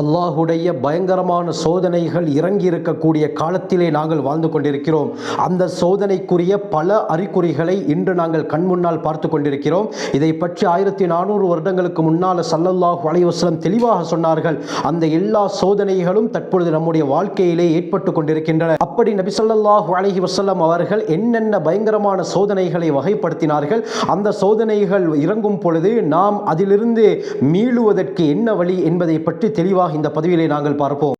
அல்லாஹுடைய பயங்கரமான சோதனைகள் இறங்கி இருக்கக்கூடிய காலத்திலே நாங்கள் வாழ்ந்து கொண்டிருக்கிறோம். அந்த சோதனைக்குரிய பல அறிகுறிகளை இன்று நாங்கள் கண் முன்னால் பார்த்து கொண்டிருக்கிறோம். இதை பற்றி ஆயிரத்தி நானூறு வருடங்களுக்கு முன்னால் சல்லல்லாஹ் வலைவசலம் தெளிவாக சொன்னார்கள். அந்த எல்லா சோதனைகளும் தற்பொழுது நம்முடைய வாழ்க்கையிலே ஏற்பட்டு கொண்டிருக்கின்றன. அப்படி நபி சொல்லாஹ் அலைஹி வஸல்லம் அவர்கள் என்னென்ன பயங்கரமான சோதனைகளை வகைப்படுத்தினார்கள்? அந்த சோதனைகள் இறங்கும் பொழுது நாம் அதிலிருந்து மீளுவதற்கு என்ன வழி என்பதை பற்றி தெளிவாக இந்த பதிவிலே நாங்கள் பார்ப்போம்.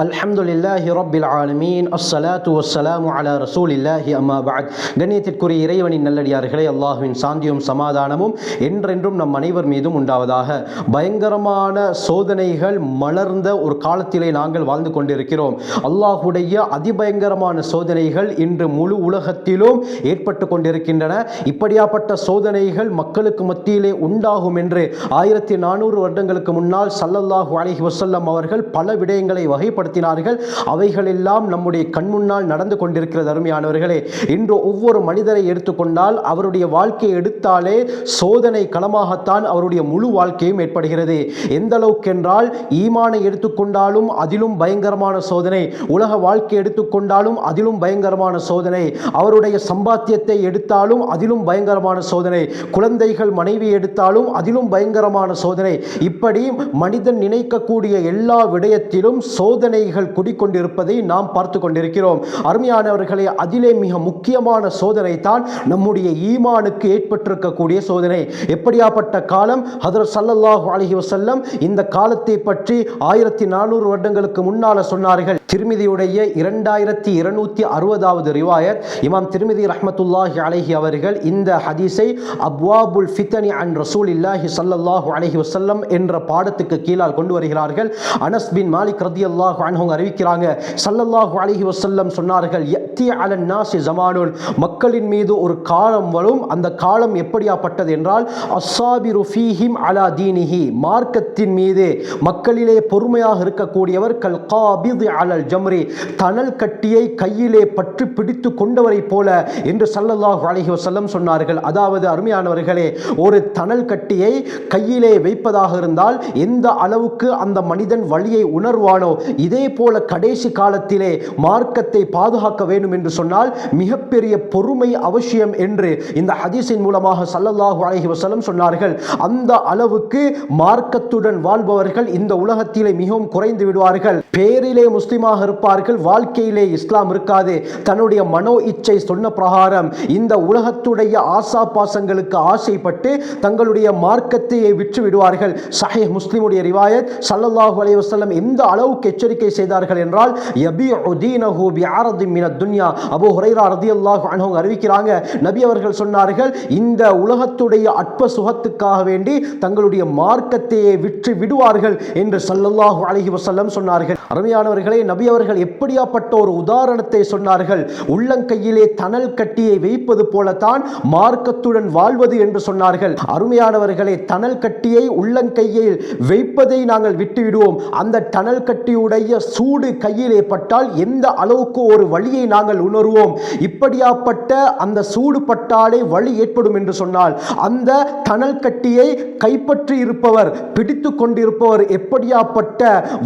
அல்ஹம்துலில்லாஹி ரபில் ஆலமீன். அஸ்ஸலாத்து வஸ்ஸலாமு அலா ரசூலில்லாஹி அம்மா பஅத். கண்ணியத்திற்குரிய இறைவனின் நல்லடியார்களே அல்லாஹுவின் சாந்தியும் சமாதானமும் என்றென்றும் நம் அனைவர் மீதும் உண்டாவதாக. பயங்கரமான சோதனைகள் மலர்ந்த ஒரு காலத்திலே நாங்கள் வாழ்ந்து கொண்டிருக்கிறோம். அல்லாஹுடைய அதிபயங்கரமான சோதனைகள் இன்று முழு உலகத்திலும் ஏற்பட்டு கொண்டிருக்கின்றன. இப்படியாப்பட்ட சோதனைகள் மக்களுக்கு மத்தியிலே உண்டாகும் என்று ஆயிரத்தி நானூறு வருடங்களுக்கு முன்னால் சல்லல்லாஹு அலஹி வசல்லம் அவர்கள் பல விடயங்களை ஏற்படுத்தினார்கள் அவைகளெல்லாம் நம்முடைய கண்முன்னால் நடந்து கொண்டிருக்கிறது அருமையானவர்களே. இன்று ஒவ்வொரு மனிதரை எடுத்துக்கொண்டால் அவருடைய வாழ்க்கையை எடுத்தாலே சோதனை களமாகத்தான் அவருடைய முழு வாழ்க்கையும் ஏற்படுகிறது. எந்த அளவுக்கு என்றால் ஈமானை எடுத்துக்கொண்டாலும் அதிலும் பயங்கரமான சோதனை உலக வாழ்க்கை எடுத்துக்கொண்டாலும் அதிலும் பயங்கரமான சோதனை அவருடைய சம்பாத்தியத்தை எடுத்தாலும் அதிலும் பயங்கரமான சோதனை குழந்தைகள் மனைவி எடுத்தாலும் அதிலும் பயங்கரமான சோதனை. இப்படி மனிதன் நினைக்கக்கூடிய எல்லா விடயத்திலும் சோதனை சோதனைகள் குடிக்கொண்டிருப்பதை நாம் பார்த்து கொண்டிருக்கிறோம். அருமையானவர்களே அதிலே மிக முக்கியமான சோதனை தான் நம்முடைய ஈமானுக்கு ஏற்பட்டிருக்கக்கூடிய சோதனை. எப்படியாப்பட்ட காலம்? ஹதரத் சல்லல்லாஹு அலஹி வசல்லம் இந்த காலத்தை பற்றி ஆயிரத்தி நானூறு வருடங்களுக்கு முன்னால் சொன்னார்கள். திருமிதியுடைய இரண்டாயிரத்தி இருநூத்தி அறுபதாவது ரிவாயத். இமாம் திருமிதி ரஹமத்துல்லாஹி அலஹி அவர்கள் இந்த ஹதீஸை அப்வாபுல் ஃபித்தனி அன் ரசூல் இல்லாஹி சல்லாஹு அலஹி வசல்லம் என்ற பாடத்துக்கு கீழால் கொண்டு வருகிறார்கள். அனஸ் பின் மாலிக் ரதியல்லாஹு அன்ஹு அறிவிக்கிறாங்க சல்லல்லாஹு அலஹி வசல்லம் சொன்னார்கள் எத்தி அலன் நாசி ஜமானுல் மக்களின் மீது ஒரு காலம் வரும். அந்த காலம் எப்படியாப்பட்டது என்றால் அஸ்ஸாபி ஃபீஹிம் அலா தீனிஹி. மார்க்கத்தின் மீது மக்களிலே பொறுமையாக இருக்கக்கூடியவர் கல் காபிது அலல் ஜம்ரி தணல் கட்டியை கையிலே பற்றி பிடித்து கொண்டவரை போல என்று சல்லல்லாஹு அலஹி வசல்லம் சொன்னார்கள். அதாவது அருமையானவர்களே ஒரு தணல் கட்டியை கையிலே வைப்பதாக இருந்தால் எந்த அளவுக்கு அந்த மனிதன் வழியை உணர்வானோ இதே போல கடைசி காலத்திலே மார்க்கத்தை பாதுகாக்க வேண்டும் என்று சொன்னால் மிகப்பெரிய பொறுமை அவசியம் என்று இந்த ஹதீஸின் மூலமாக சல்லல்லாஹு அலஹி வஸல்லம் சொன்னார்கள். அந்த அளவுக்கு மார்க்கத்துடன் வாழ்பவர்கள் இந்த உலகத்திலே மிகவும் குறைந்து விடுவார்கள். பேரிலே முஸ்லிமா முஸ்லிமாக இருப்பார்கள். வாழ்க்கையிலே இஸ்லாம் இருக்காது. தன்னுடைய மனோ இச்சை சொன்ன பிரகாரம் இந்த உலகத்துடைய ஆசா பாசங்களுக்கு ஆசைப்பட்டு தங்களுடைய மார்க்கத்தையே விற்று விடுவார்கள் சஹே முஸ்லிமுடைய ரிவாயத் சல்லல்லாஹு அலைஹி வசல்லம் எந்த அளவுக்கு எச்சரிக்கை செய்தார்கள் என்றால் யபீஉ தீனஹு பிஅரதி மின துன்யா. அபூ ஹுரைரா ரதி அல்லாஹ் அன்ஹு அறிவிக்கிறாங்க. நபி அவர்கள் சொன்னார்கள் இந்த உலகத்துடைய அற்ப சுகத்துக்காக வேண்டி தங்களுடைய மார்க்கத்தையே விற்று விடுவார்கள் என்று சல்லல்லாஹு அலஹி வசல்லம் சொன்னார்கள். அருமையானவர்களே நபி அவர்கள் எப்படியாப்பட்ட ஒரு உதாரணத்தை சொன்னார்கள்? உள்ளங்கையிலே தணல் கட்டியை வைப்பது போலத்தான் மார்க்கத்துடன் வாழ்வது என்று சொன்னார்கள். அருமையானவர்களே தணல் கட்டியை உள்ளங்கையில் வைப்பதை நாங்கள் விட்டுவிடுவோம். அந்த தணல் கட்டியுடைய சூடு கையிலே பட்டால் எந்த அளவுக்கு ஒரு வழியை நாங்கள் உணர்வோம்? இப்படியாப்பட்ட அந்த சூடு பட்டாலே வழி ஏற்படும் என்று சொன்னால் அந்த தணல் கட்டியை கைப்பற்றி இருப்பவர் பிடித்து கொண்டிருப்பவர் எப்படியாப்பட்ட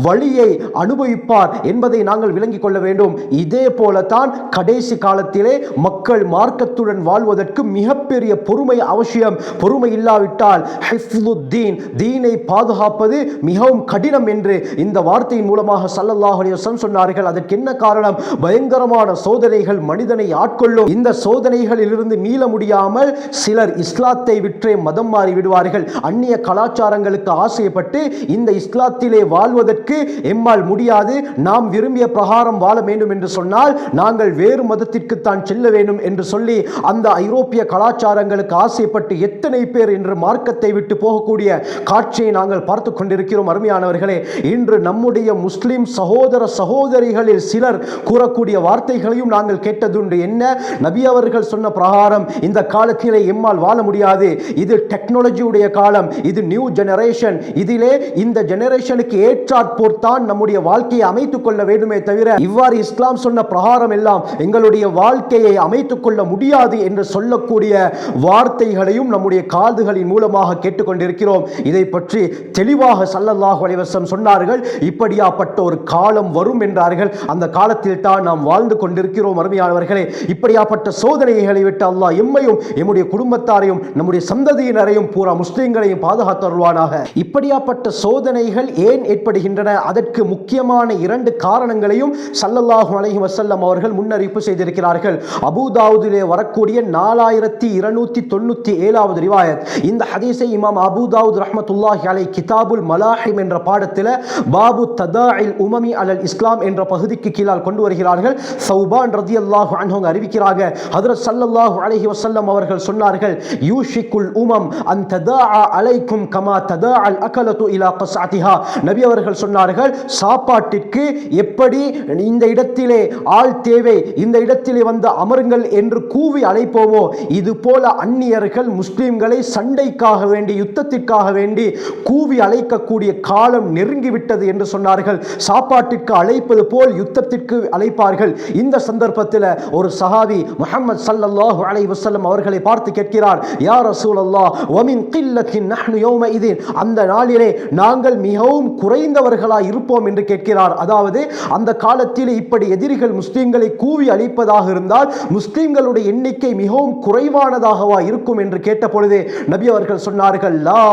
வழியை அனுபவிப்பார் என்பதை நாங்கள் விளங்கிக் கொள்ள வேண்டும். இதே போலத்தான் கடைசி காலத்திலே மக்கள் மார்க்கத்துடன் வாழ்வதற்கு மிகப்பெரிய பொறுமை அவசியம். பொறுமை இல்லாவிட்டால் ஹிஃப்லுத்தீன் தீனை பாதுகாப்பது மிகவும் கடினம் என்று இந்த வார்த்தையின் மூலமாக சல்லல்லாஹ் சொன்னார்கள். அதற்கு என்ன காரணம்? பயங்கரமான சோதனைகள் மனிதனை ஆட்கொள்ளும். இந்த சோதனைகளில் இருந்து மீள முடியாமல் சிலர் இஸ்லாத்தை விற்றே மதம் மாறி விடுவார்கள். அந்நிய கலாச்சாரங்களுக்கு ஆசைப்பட்டு இந்த இஸ்லாத்திலே வாழ்வதற்கு எம்மால் முடியாது. நாம் விரும்பிய பிரகாரம் வாழ வேண்டும் என்று சொன்னால் நாங்கள் வேறு மதத்திற்கு தான் செல்ல வேண்டும் என்று சொல்லி அந்த ஐரோப்பிய கலாச்சாரங்களுக்கு ஆசைப்பட்டு எத்தனை பேர் இன்று மார்க்கத்தை விட்டு போகக்கூடிய காட்சியை நாங்கள் பார்த்து கொண்டிருக்கிறோம் அருமையானவர்களே. இன்று நம்முடைய முஸ்லிம் சகோதர சகோதரிகளில் சிலர் கூறக்கூடிய வார்த்தைகளையும் நாங்கள் கேட்டதுண்டு. என்ன? நபி அவர்கள் சொன்ன பிரகாரம் இந்த காலத்திலே எம்மால் வாழ முடியாது. இது டெக்னாலஜியுடைய காலம் இது நியூ ஜெனரேஷன் இதிலே இந்த ஜெனரேஷனுக்கு ஏற்றாற்போர் தான் நம்முடைய வாழ்க்கையை அமைத்துக் கொள்ள கொள்ள வேண்டுமே தவிர இவ்வாறு இஸ்லாம் சொன்ன பிரகாரம் எல்லாம் எங்களுடைய வாழ்க்கையை அமைத்துக் கொள்ள முடியாது என்று சொல்லக்கூடிய வார்த்தைகளையும் நம்முடைய காதுகளின் மூலமாக கேட்டுக்கொண்டிருக்கிறோம். இதை பற்றி தெளிவாக சல்லல்லாஹு அலைவசம் சொன்னார்கள். இப்படியாப்பட்ட ஒரு காலம் வரும் என்றார்கள். அந்த காலத்தில் தான் நாம் வாழ்ந்து கொண்டிருக்கிறோம் அருமையானவர்களே. இப்படியாப்பட்ட சோதனைகளை விட்டு அல்லாஹ் எம்மையும் எம்முடைய குடும்பத்தாரையும் நம்முடைய சந்ததியினரையும் பூரா முஸ்லிம்களையும் பாதுகாத்தருவானாக இப்படியாப்பட்ட சோதனைகள் ஏன் ஏற்படுகின்றன? அதற்கு முக்கியமான இரண்டு காரணங்களையும் சல்லல்லாஹு அலஹி வசல்லம் அவர்கள் முன்னறிவிப்பு செய்திருக்கிறார்கள். அபுதாவுதிலே வரக்கூடிய நாலாயிரத்தி இருநூத்தி தொண்ணூத்தி ஏழாவது ரிவாயத். இந்த ஹதீஸை இமாம் அபுதாவுத் ரஹமத்துல்லாஹி அலை கிதாபுல் மலாஹிம் என்ற பாடத்தில் பாபு ததாஇல் உமமி அலல் இஸ்லாம் என்ற பகுதிக்கு கீழால் கொண்டு வருகிறார்கள். சௌபான் ரதி அல்லாஹு அன்ஹு அறிவிக்கிறாங்க. ஹதரத் சல்லல்லாஹு அலஹி வசல்லம் அவர்கள் சொன்னார்கள் யூஷிக்குல் உமம் அன் ததாஅ அலைக்கும் கமா ததாஅல் அகலத்து இலா கசாத்திஹா நபி அவர்கள் சொன்னார்கள் சாப்பாட்டிற்கு எப்படி இந்த இடத்திலே ஆள் தேவை இந்த இடத்திலே வந்து அமருங்கள் என்று கூவி அழைப்போமோ இது போல அந்நியர்கள் முஸ்லீம்களை சண்டைக்காக வேண்டி யுத்தத்திற்காக வேண்டி கூவி அழைக்கக்கூடிய காலம் நெருங்கிவிட்டது என்று சொன்னார்கள். சாப்பாட்டிற்கு அழைப்பது போல் யுத்தத்திற்கு அழைப்பார்கள். இந்த சந்தர்ப்பத்தில் ஒரு சஹாபி முகமது ஸல்லல்லாஹு அலை வசல்லம் அவர்களை பார்த்து கேட்கிறார் யா ரசூலல்லாஹ் ஒமின் கில்லத்தின் நஹ்னு யௌமஇதின் அந்த நாளிலே நாங்கள் மிகவும் குறைந்தவர்களாக இருப்போம் என்று கேட்கிறார். அதாவது அந்த காலத்தில் இப்படி எதிரிகள் முஸ்லீம்களை கூவி அழிப்பதாக இருந்தால் முஸ்லீம்களுடைய எண்ணிக்கை மிகவும் குறைவானதாகவா இருக்கும் என்று கேட்ட பொழுது நபி அவர்கள் சொன்னார்கள் லா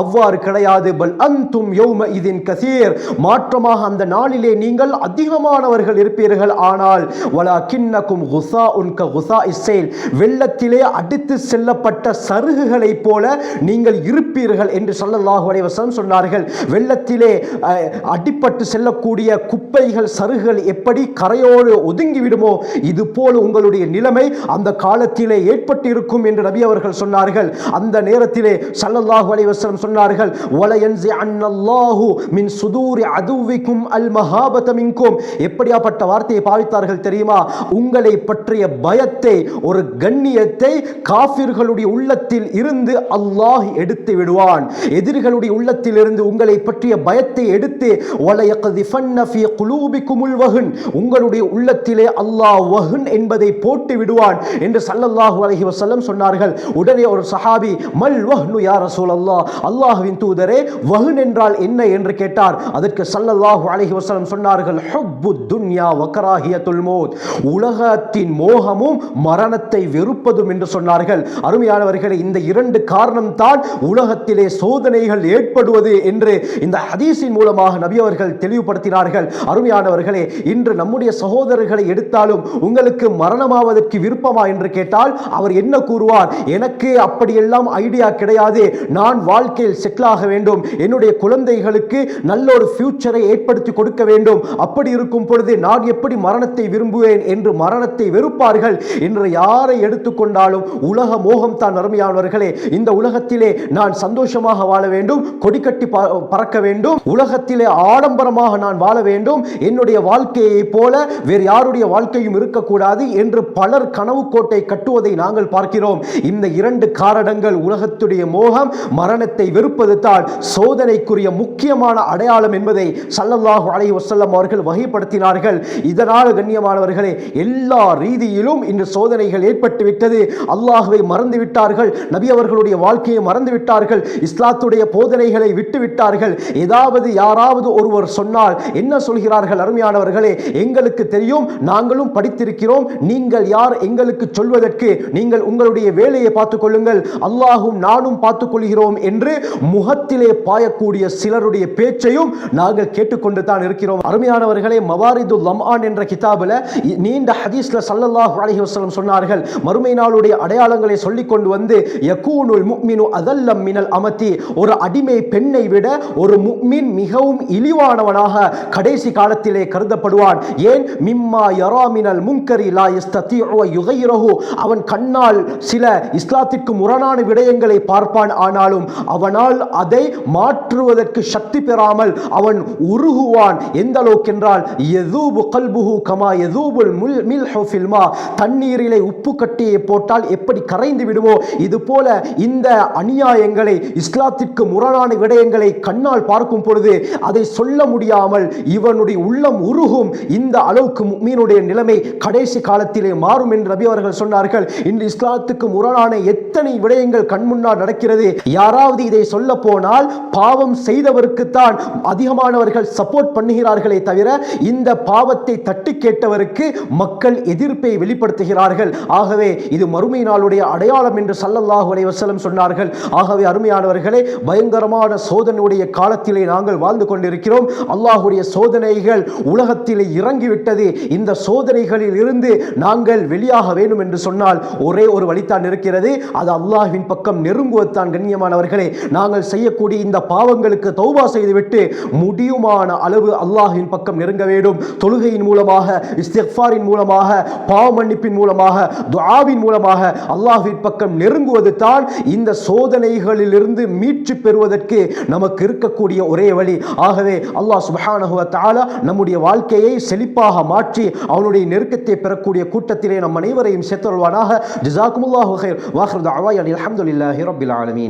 அவ்வாறு கிடையாது. பல் அந்தும் யௌம இதின் கசீர். மாற்றமாக அந்த நாளிலே நீங்கள் அதிகமானவர்கள் இருப்பீர்கள். ஆனால் வலா கிண்ணக்கும் குசா உன்க குசா இஸ்ரேல் வெள்ளத்திலே அடித்து செல்லப்பட்ட சருகுகளைப் போல நீங்கள் இருப்பீர்கள் என்று ஸல்லல்லாஹு அலைஹி சொன்னார்கள். வெள்ளத்திலே அடிப்பட்டு செல்லக்கூடிய செல்லக்கூடிய குப்பைகள் சருகுகள் எப்படி கரையோடு ஒதுங்கி விடுமோ இது போல உங்களுடைய நிலைமை அந்த காலத்திலே ஏற்பட்டிருக்கும் என்று நபி அவர்கள் சொன்னார்கள். அந்த நேரத்திலே சல்லல்லாஹு அலைவசம் சொன்னார்கள் ஒலையன்சி அன்னல்லாஹு மின் சுதூரி அதுவிக்கும் அல் மகாபதமிங்கும் எப்படியாப்பட்ட வார்த்தையை பாவித்தார்கள் தெரியுமா? உங்களை பற்றிய பயத்தை ஒரு கண்ணியத்தை காஃபிர்களுடைய உள்ளத்தில் இருந்து அல்லாஹ் எடுத்து விடுவான். எதிரிகளுடைய உள்ளத்தில் இருந்து உங்களை பற்றிய பயத்தை எடுத்து வலையகதிஃபன்ன ஃபீ குலூபிக்குமுல் வகுன். உங்களுடைய உள்ளத்திலே அல்லாஹ் வகுன் என்பதை போட்டு விடுவான் என்று சல்லல்லாஹு அலஹி வசல்லம் சொன்னார்கள். உடனே ஒரு சஹாபி மல் வஹ்னு யா ரசூலல்லாஹ்? அல்லாஹ்வின் தூதரே வஹன் என்றால் என்ன? என்று கேட்டார். அதற்கு சல்லல்லாஹு அலஹி வஸல்லம் சொன்னார்கள் ஹுப்பு துன்யா வக்கராகிய மௌத். உலகத்தின் மோகமும் மரணத்தை வெறுப்பதும் என்று சொன்னார்கள். அருமையானவர்களே இந்த இரண்டு காரணம் தான் உலகத்திலே சோதனைகள் ஏற்படுவது என்று இந்த ஹதீஸின் மூலமாக நபி அவர்கள் தெளிவுபடுத்தினார்கள். அருமையானவர்களே இன்று நம்முடைய சகோதரர்களை எடுத்தாலும் உங்களுக்கு மரணமாவதற்கு விருப்பமா என்று கேட்டால் அவர் என்ன கூறுவார்? எனக்கு அப்படியெல்லாம் ஐடியா கிடையாது நான் வாழ்க்கையில் செட்டிலாக ஆக வேண்டும். என்னுடைய குழந்தைகளுக்கு நல்ல ஒரு ஃபியூச்சரை ஏற்படுத்தி கொடுக்க வேண்டும். அப்படி இருக்கும் பொழுது நான் எப்படி மரணத்தை விரும்புவேன் என்று மரணத்தை வெறுப்பார்கள். என்று யாரை எடுத்துக்கொண்டாலும் உலக மோகம் தான் அருமையானவர்களே. இந்த உலகத்திலே நான் சந்தோஷமாக வாழ வேண்டும் கொடிக்கட்டி ப- பறக்க வேண்டும். உலகத்திலே ஆடம்பரமாக நான் வாழ வேண்டும். என்னுடைய வாழ்க்கையை போல வேறு யாருடைய வாழ்க்கையும் இருக்கக்கூடாது என்று பலர் கனவு கோட்டை கட்டுவதை நாங்கள் பார்க்கிறோம். இந்த இரண்டு காரணங்கள் உலகத்துடைய மோகம் மரணத்தை வெறுப்பது தான் சோதனைக்குரிய முக்கியமான அடையாளம் என்பதை சல்லல்லாஹு அலை வசல்லம் அவர்கள் வகைப்படுத்தினார்கள். இதனால் கண்ணியமானவர்களே எல்லா ரீதியிலும் இன்று சோதனைகள் ஏற்பட்டு விட்டது. மறந்து விட்டார்கள் நபி அவர்களுடைய வாழ்க்கையை மறந்து விட்டார்கள் இஸ்லாத்துடைய போதனைகளை விட்டு விட்டார்கள் ஏதாவது யாராவது ஒருவர் சொன்னால் என்ன சொல்கிறார்கள் அருமையானவர்களே. எங்களுக்கு தெரியும் நாங்களும் படித்திருக்கிறோம். நீங்கள் யார் எங்களுக்கு சொல்வதற்கு நீங்கள் உங்களுடைய வேலையை பார்த்துக் கொள்ளுங்கள். அல்லாஹும் நானும் பார்த்துக் கொள்கிறோம் என்று முகத்திலே பாயக்கூடிய சிலருடைய பேச்சையும் நாங்கள் கேட்டுக்கொண்டு தான் இருக்கிறோம். அருமையானவர்களே மவாரிது லம்ஆன் என்ற கிதாபில் நீண்ட ஹதீஸ்ல சல்லல்லாஹு அலஹி வசலம் சொன்னார்கள் மறுமை நாளுடைய அடையாளங்களை சொல்லிக் கொண்டு வந்து யக்கூனுல் முக்மினு அதல்லம் மினல் அமத்தி ஒரு அடிமை பெண்ணை விட ஒரு முக்மின் மிகவும் இழிவானவனாக கடைசி காலத்திலே கருதப்படுவான். ஏன்? மிம்மா யராமினல் முங்கரி லா யுகைரஹு அவன் கண்ணால் சில இஸ்லாத்திற்கு முரணான விடயங்களை பார்ப்பான். ஆனாலும் அவனால் அதை மாற்றுவதற்கு சக்தி பெறாமல் அவன் உருகுவான். எந்த அளவுக்கு என்றால் யதூபு கல்புஹு கமா எதூபுல் முல் மில் ஹோஃபில்மா தண்ணீரிலே உப்பு கட்டியை போட்டால் எப்படி கரைந்து விடுமோ? இது போல இந்த அநியாயங்களை இஸ்லாத்திற்கு முரணான விடயங்களை கண்ணால் பார்க்கும் பொழுது அதை சொல்ல முடியாமல் இவனுடைய அவர்களுடைய உள்ளம் உருகும். இந்த அளவுக்கு மீனுடைய நிலைமை கடைசி காலத்திலே மாறும் என்று ரபி அவர்கள் சொன்னார்கள். இன்று இஸ்லாத்துக்கு முரணான எத்தனை விடயங்கள் கண்முன்னால் நடக்கிறது? யாராவது இதை சொல்ல போனால் பாவம் செய்தவருக்குத்தான் அதிகமானவர்கள் சப்போர்ட் பண்ணுகிறார்களே தவிர இந்த பாவத்தை தட்டி கேட்டவருக்கு மக்கள் எதிர்ப்பை வெளிப்படுத்துகிறார்கள். ஆகவே இது மறுமை நாளுடைய அடையாளம் என்று சல்லல்லாஹு அலைவசலம் சொன்னார்கள். ஆகவே அருமையானவர்களே பயங்கரமான சோதனையுடைய காலத்திலே நாங்கள் வாழ்ந்து கொண்டிருக்கிறோம். அல்லாஹுடைய சோதனை சோதனைகள் உலகத்திலே இறங்கிவிட்டது. இந்த சோதனைகளில் இருந்து நாங்கள் வெளியாக வேண்டும் என்று சொன்னால் ஒரே ஒரு வழித்தான் இருக்கிறது. அது அல்லாஹ்வின் பக்கம் நெருங்குவதுதான் கண்ணியமானவர்களே. நாங்கள் செய்யக்கூடிய இந்த பாவங்களுக்கு தௌபா செய்துவிட்டு முடியுமான அளவு அல்லாஹ்வின் பக்கம் நெருங்க வேண்டும். தொழுகையின் மூலமாக இஸ்திஃபாரின் மூலமாக பாவ மன்னிப்பின் மூலமாக துஆவின் மூலமாக அல்லாஹ்வின் பக்கம் நெருங்குவது தான் இந்த சோதனைகளிலிருந்து மீட்சி பெறுவதற்கு நமக்கு இருக்கக்கூடிய ஒரே வழி. ஆகவே அல்லாஹ் சுபஹானஹுவ தால தஆலா நம்முடைய வாழ்க்கையை செழிப்பாக மாற்றி அவனுடைய நெருக்கத்தை பெறக்கூடிய கூட்டத்திலே நம் அனைவரையும் சேர்த்தருள்வானாக ஜிசாக்குமுல்லாஹு வாஹர் அவாய் அலி அஹமதுல்லாஹி ரபில் ஆலமீன்.